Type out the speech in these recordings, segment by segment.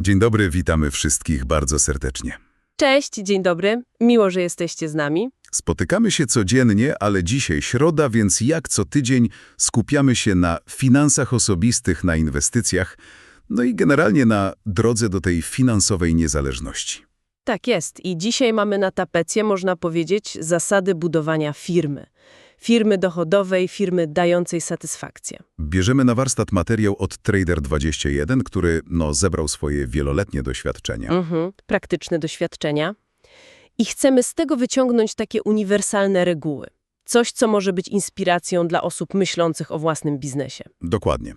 Dzień dobry, witamy wszystkich bardzo serdecznie. Cześć, dzień dobry. Miło, że jesteście z nami. Spotykamy się codziennie, ale dzisiaj środa, więc jak co tydzień skupiamy się na finansach osobistych, na inwestycjach, no i generalnie na drodze do tej finansowej niezależności. Tak jest. I dzisiaj mamy na tapecie, można powiedzieć, zasady budowania firmy. Firmy dochodowej, firmy dającej satysfakcję. Bierzemy na warsztat materiał od Trader21, który no, zebrał swoje wieloletnie doświadczenia. Mhm, praktyczne doświadczenia. I chcemy z tego wyciągnąć takie uniwersalne reguły. Coś, co może być inspiracją dla osób myślących o własnym biznesie. Dokładnie.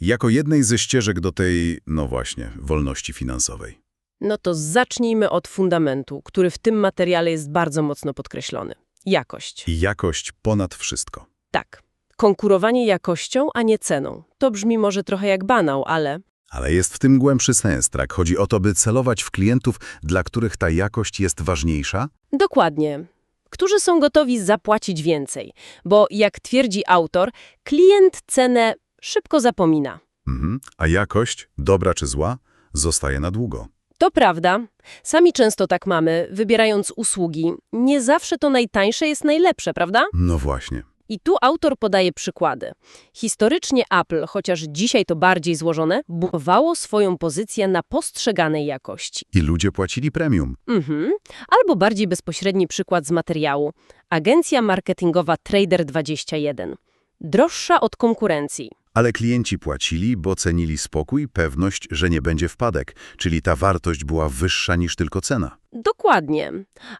Jako jednej ze ścieżek do tej, no właśnie, wolności finansowej. No to zacznijmy od fundamentu, który w tym materiale jest bardzo mocno podkreślony. Jakość. I jakość ponad wszystko. Tak. Konkurowanie jakością, a nie ceną. To brzmi może trochę jak banał, ale Ale jest w tym głębszy sens, tak? Chodzi o to, by celować w klientów, dla których ta jakość jest ważniejsza? dokładnie. Którzy są gotowi zapłacić więcej, bo jak twierdzi autor, klient cenę szybko zapomina. Mhm. A jakość, dobra czy zła, zostaje na długo. To prawda. Sami często tak mamy, wybierając usługi. Nie zawsze to najtańsze jest najlepsze, prawda? No właśnie. I tu autor podaje przykłady. Historycznie Apple, chociaż dzisiaj to bardziej złożone, budowało swoją pozycję na postrzeganej jakości. I ludzie płacili premium. Mhm. Albo bardziej bezpośredni przykład z materiału. Agencja marketingowa Trader21. Droższa od konkurencji. Ale klienci płacili, bo cenili spokój, pewność, że nie będzie wpadek, czyli ta wartość była wyższa niż tylko cena. Dokładnie.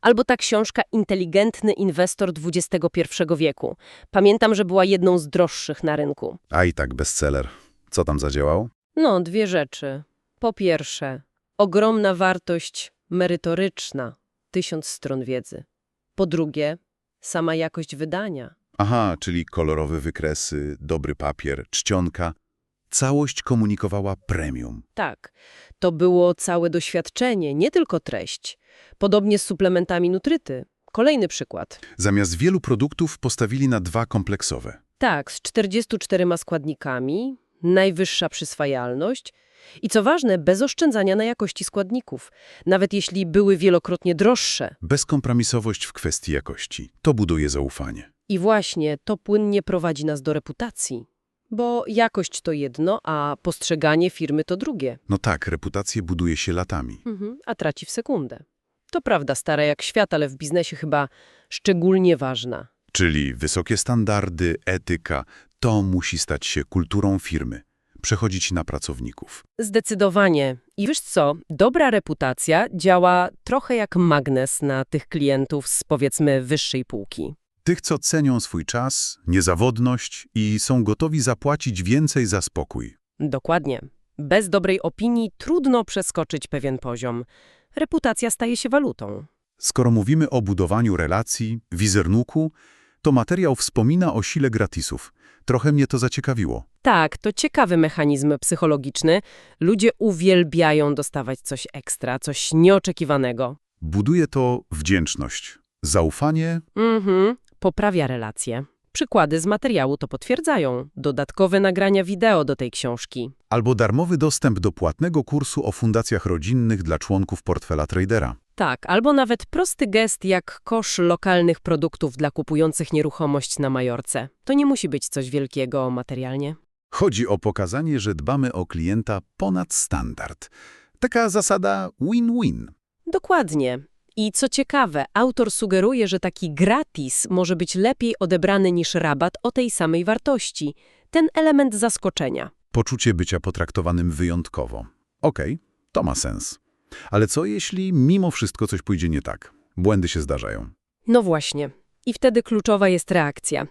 Albo ta książka Inteligentny inwestor XXI wieku. Pamiętam, że była jedną z droższych na rynku. A i tak bestseller. Co tam zadziałał? No, dwie rzeczy. Po pierwsze, ogromna wartość merytoryczna, tysiąc stron wiedzy. Po drugie, sama jakość wydania. Aha, czyli kolorowe wykresy, dobry papier, czcionka. Całość komunikowała premium. Tak, to było całe doświadczenie, nie tylko treść. Podobnie z suplementami nutryty. Kolejny przykład. Zamiast wielu produktów postawili na dwa kompleksowe. Tak, z 44 składnikami, najwyższa przyswajalność i co ważne, bez oszczędzania na jakości składników, nawet jeśli były wielokrotnie droższe. Bezkompromisowość w kwestii jakości. To buduje zaufanie. I właśnie to płynnie prowadzi nas do reputacji. Bo jakość to jedno, a postrzeganie firmy to drugie. No tak, reputację buduje się latami. Mhm, a traci w sekundę. To prawda stara jak świat, ale w biznesie chyba szczególnie ważna. Czyli wysokie standardy, etyka, to musi stać się kulturą firmy. Przechodzić na pracowników. Zdecydowanie. I wiesz co, dobra reputacja działa trochę jak magnes na tych klientów z powiedzmy wyższej półki. Tych, co cenią swój czas, niezawodność i są gotowi zapłacić więcej za spokój. Dokładnie. Bez dobrej opinii trudno przeskoczyć pewien poziom. Reputacja staje się walutą. Skoro mówimy o budowaniu relacji, wizerunku, to materiał wspomina o sile gratisów. Trochę mnie to zaciekawiło. Tak, to ciekawy mechanizm psychologiczny. Ludzie uwielbiają dostawać coś ekstra, coś nieoczekiwanego. Buduje to wdzięczność, zaufanie, Mhm, poprawia relacje. Przykłady z materiału to potwierdzają. Dodatkowe nagrania wideo do tej książki. albo darmowy dostęp do płatnego kursu o fundacjach rodzinnych dla członków portfela tradera. Tak, albo nawet prosty gest jak kosz lokalnych produktów dla kupujących nieruchomość na Majorce. To nie musi być coś wielkiego materialnie. Chodzi o pokazanie, że dbamy o klienta ponad standard. Taka zasada win-win. Dokładnie. I co ciekawe, autor sugeruje, że taki gratis może być lepiej odebrany niż rabat o tej samej wartości. Ten element zaskoczenia. Poczucie bycia potraktowanym wyjątkowo. Okej, to ma sens. Ale co jeśli mimo wszystko coś pójdzie nie tak? Błędy się zdarzają. No właśnie. I wtedy kluczowa jest reakcja.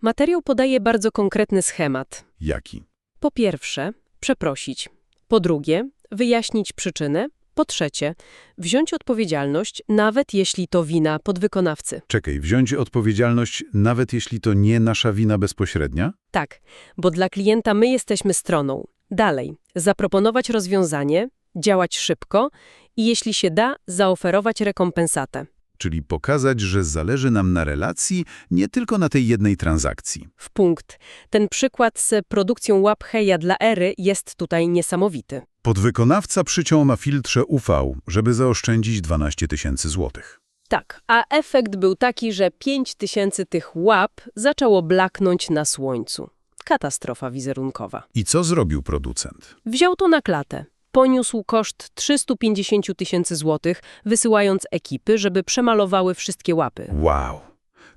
Materiał podaje bardzo konkretny schemat. Jaki? Po pierwsze, przeprosić. Po drugie, wyjaśnić przyczynę. Po trzecie, wziąć odpowiedzialność, nawet jeśli to wina podwykonawcy. Czekaj, wziąć odpowiedzialność, nawet jeśli to nie nasza wina bezpośrednia? Tak, bo dla klienta my jesteśmy stroną. Dalej, zaproponować rozwiązanie, działać szybko i jeśli się da, zaoferować rekompensatę. Czyli pokazać, że zależy nam na relacji, nie tylko na tej jednej transakcji. W punkt. Ten przykład z produkcją łap Heja dla Ery jest tutaj niesamowity. Podwykonawca przyciął na filtrze UV, żeby zaoszczędzić 12 tysięcy złotych. Tak, a efekt był taki, że 5 tysięcy tych łap zaczęło blaknąć na słońcu. Katastrofa wizerunkowa. I co zrobił producent? Wziął to na klatę. Poniósł koszt 350 tysięcy złotych, wysyłając ekipy, żeby przemalowały wszystkie łapy. Wow!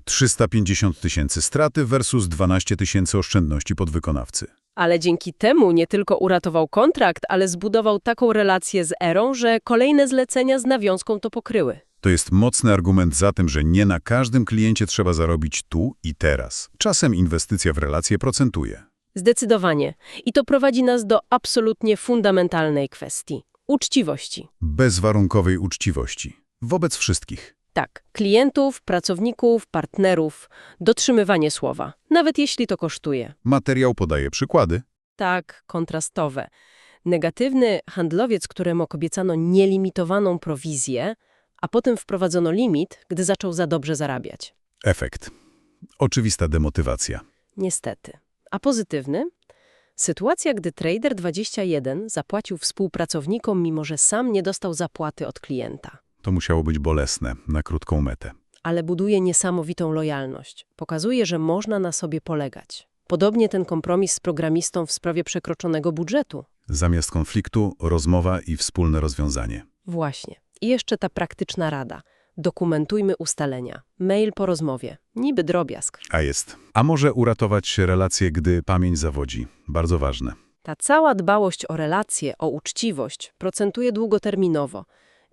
350 tysięcy straty versus 12 tysięcy oszczędności podwykonawcy. Ale dzięki temu nie tylko uratował kontrakt, ale zbudował taką relację z Erą, że kolejne zlecenia z nawiązką to pokryły. To jest mocny argument za tym, że nie na każdym kliencie trzeba zarobić tu i teraz. Czasem inwestycja w relacje procentuje. Zdecydowanie. I to prowadzi nas do absolutnie fundamentalnej kwestii uczciwości. Bezwarunkowej uczciwości. Wobec wszystkich. Tak, klientów, pracowników, partnerów, dotrzymywanie słowa, nawet jeśli to kosztuje. Materiał podaje przykłady. Tak, kontrastowe. Negatywny handlowiec, któremu obiecano nielimitowaną prowizję, a potem wprowadzono limit, gdy zaczął za dobrze zarabiać. Efekt. Oczywista demotywacja. Niestety. A pozytywny? Sytuacja, gdy Trader 21 zapłacił współpracownikom, mimo że sam nie dostał zapłaty od klienta. To musiało być bolesne na krótką metę. Ale buduje niesamowitą lojalność. Pokazuje, że można na sobie polegać. Podobnie ten kompromis z programistą w sprawie przekroczonego budżetu. Zamiast konfliktu, rozmowa i wspólne rozwiązanie. Właśnie. I jeszcze ta praktyczna rada. Dokumentujmy ustalenia. Mail po rozmowie. Niby drobiazg. A jest. A może uratować relacje, gdy pamięć zawodzi. Bardzo ważne. Ta cała dbałość o relacje, o uczciwość procentuje długoterminowo.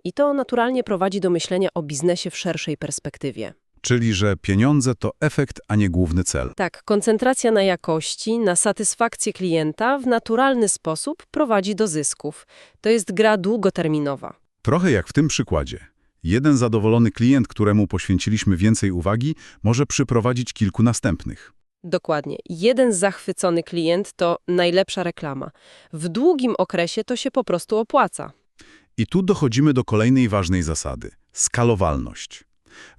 I to naturalnie prowadzi do myślenia o biznesie w szerszej perspektywie. Czyli, że pieniądze to efekt, a nie główny cel. Tak, koncentracja na jakości, na satysfakcję klienta w naturalny sposób prowadzi do zysków. To jest gra długoterminowa. Trochę jak w tym przykładzie. Jeden zadowolony klient, któremu poświęciliśmy więcej uwagi, może przyprowadzić kilku następnych. Dokładnie. Jeden zachwycony klient to najlepsza reklama. W długim okresie to się po prostu opłaca. I tu dochodzimy do kolejnej ważnej zasady – skalowalność.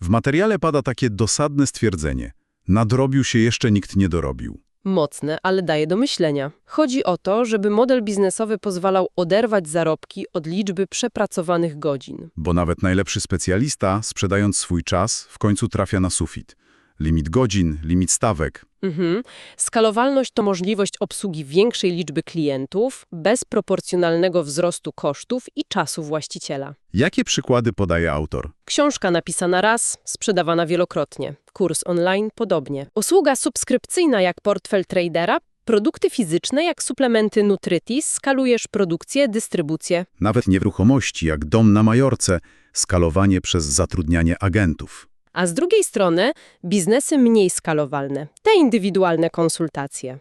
W materiale pada takie dosadne stwierdzenie – nadrobił się jeszcze nikt nie dorobił. Mocne, ale daje do myślenia. Chodzi o to, żeby model biznesowy pozwalał oderwać zarobki od liczby przepracowanych godzin. Bo nawet najlepszy specjalista, sprzedając swój czas, w końcu trafia na sufit. Limit godzin, limit stawek. Mhm. Skalowalność to możliwość obsługi większej liczby klientów bez proporcjonalnego wzrostu kosztów i czasu właściciela. Jakie przykłady podaje autor? Książka napisana raz, sprzedawana wielokrotnie. Kurs online podobnie. Usługa subskrypcyjna jak portfel tradera, produkty fizyczne jak suplementy Nutritis, skalujesz produkcję, dystrybucję. Nawet nieruchomości jak dom na Majorce, skalowanie przez zatrudnianie agentów. A z drugiej strony biznesy mniej skalowalne, te indywidualne konsultacje.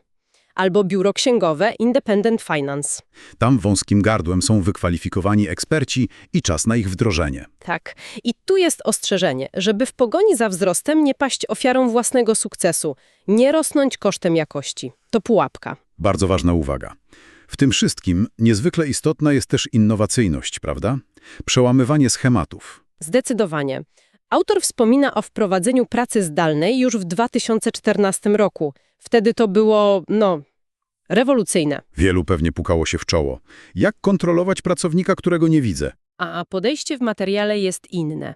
Albo biuro księgowe Independent Finance. Tam wąskim gardłem są wykwalifikowani eksperci i czas na ich wdrożenie. Tak. I tu jest ostrzeżenie, żeby w pogoni za wzrostem nie paść ofiarą własnego sukcesu, nie rosnąć kosztem jakości. To pułapka. Bardzo ważna uwaga. W tym wszystkim niezwykle istotna jest też innowacyjność, prawda? Przełamywanie schematów. Zdecydowanie. Autor wspomina o wprowadzeniu pracy zdalnej już w 2014 roku. Wtedy to było, no, rewolucyjne. Wielu pewnie pukało się w czoło. Jak kontrolować pracownika, którego nie widzę? A podejście w materiale jest inne.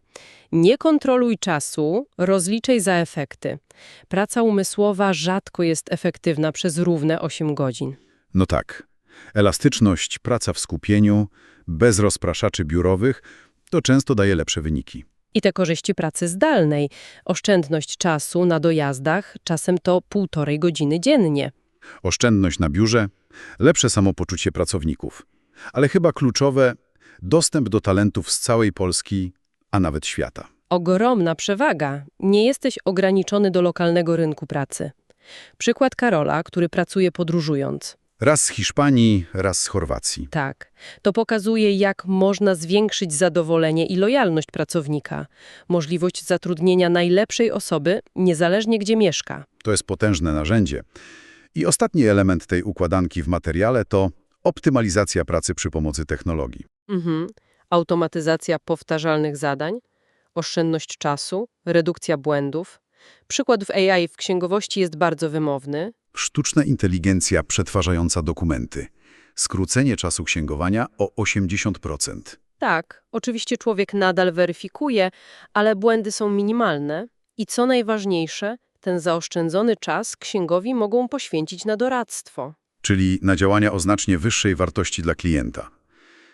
Nie kontroluj czasu, rozliczaj za efekty. Praca umysłowa rzadko jest efektywna przez równe 8 godzin. No tak. Elastyczność, praca w skupieniu, bez rozpraszaczy biurowych, to często daje lepsze wyniki. I te korzyści pracy zdalnej, oszczędność czasu na dojazdach, czasem to półtorej godziny dziennie. Oszczędność na biurze, lepsze samopoczucie pracowników. Ale chyba kluczowe dostęp do talentów z całej Polski, a nawet świata. Ogromna przewaga. Nie jesteś ograniczony do lokalnego rynku pracy. Przykład Karola, który pracuje podróżując. Raz z Hiszpanii, raz z Chorwacji. Tak, to pokazuje, jak można zwiększyć zadowolenie i lojalność pracownika. Możliwość zatrudnienia najlepszej osoby, niezależnie gdzie mieszka. To jest potężne narzędzie. I ostatni element tej układanki w materiale to optymalizacja pracy przy pomocy technologii. Mhm. Automatyzacja powtarzalnych zadań, oszczędność czasu, redukcja błędów. Przykład w AI w księgowości jest bardzo wymowny. Sztuczna inteligencja przetwarzająca dokumenty. skrócenie czasu księgowania o 80%. Tak, oczywiście człowiek nadal weryfikuje, ale błędy są minimalne i co najważniejsze, ten zaoszczędzony czas księgowi mogą poświęcić na doradztwo. czyli na działania o znacznie wyższej wartości dla klienta.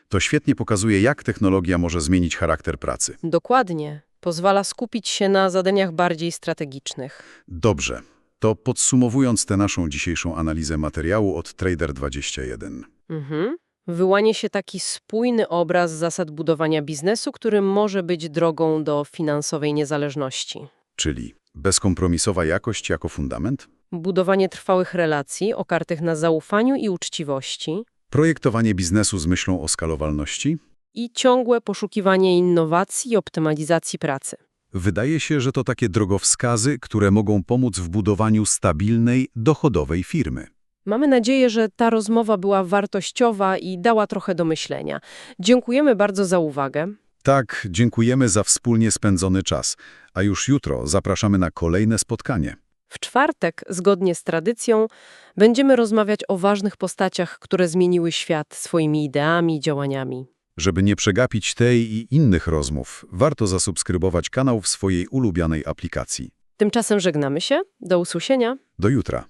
To świetnie pokazuje, jak technologia może zmienić charakter pracy. Dokładnie. Pozwala skupić się na zadaniach bardziej strategicznych. Dobrze, to podsumowując tę naszą dzisiejszą analizę materiału od Trader21. Mhm. Wyłania się taki spójny obraz zasad budowania biznesu, który może być drogą do finansowej niezależności. Czyli bezkompromisowa jakość jako fundament, Budowanie trwałych relacji opartych na zaufaniu i uczciwości projektowanie biznesu z myślą o skalowalności. i ciągłe poszukiwanie innowacji i optymalizacji pracy. Wydaje się, że to takie drogowskazy, które mogą pomóc w budowaniu stabilnej, dochodowej firmy. Mamy nadzieję, że ta rozmowa była wartościowa i dała trochę do myślenia. Dziękujemy bardzo za uwagę. Tak, dziękujemy za wspólnie spędzony czas, a już jutro zapraszamy na kolejne spotkanie. W czwartek, zgodnie z tradycją, będziemy rozmawiać o ważnych postaciach, które zmieniły świat swoimi ideami i działaniami. Żeby nie przegapić tej i innych rozmów, warto zasubskrybować kanał w swojej ulubionej aplikacji. Tymczasem żegnamy się. Do usłyszenia. Do jutra.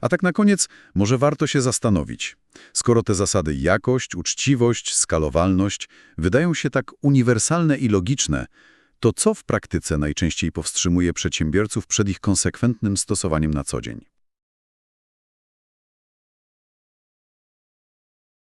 A tak na koniec, może warto się zastanowić. Skoro te zasady jakość, uczciwość, skalowalność wydają się tak uniwersalne i logiczne, to co w praktyce najczęściej powstrzymuje przedsiębiorców przed ich konsekwentnym stosowaniem na co dzień?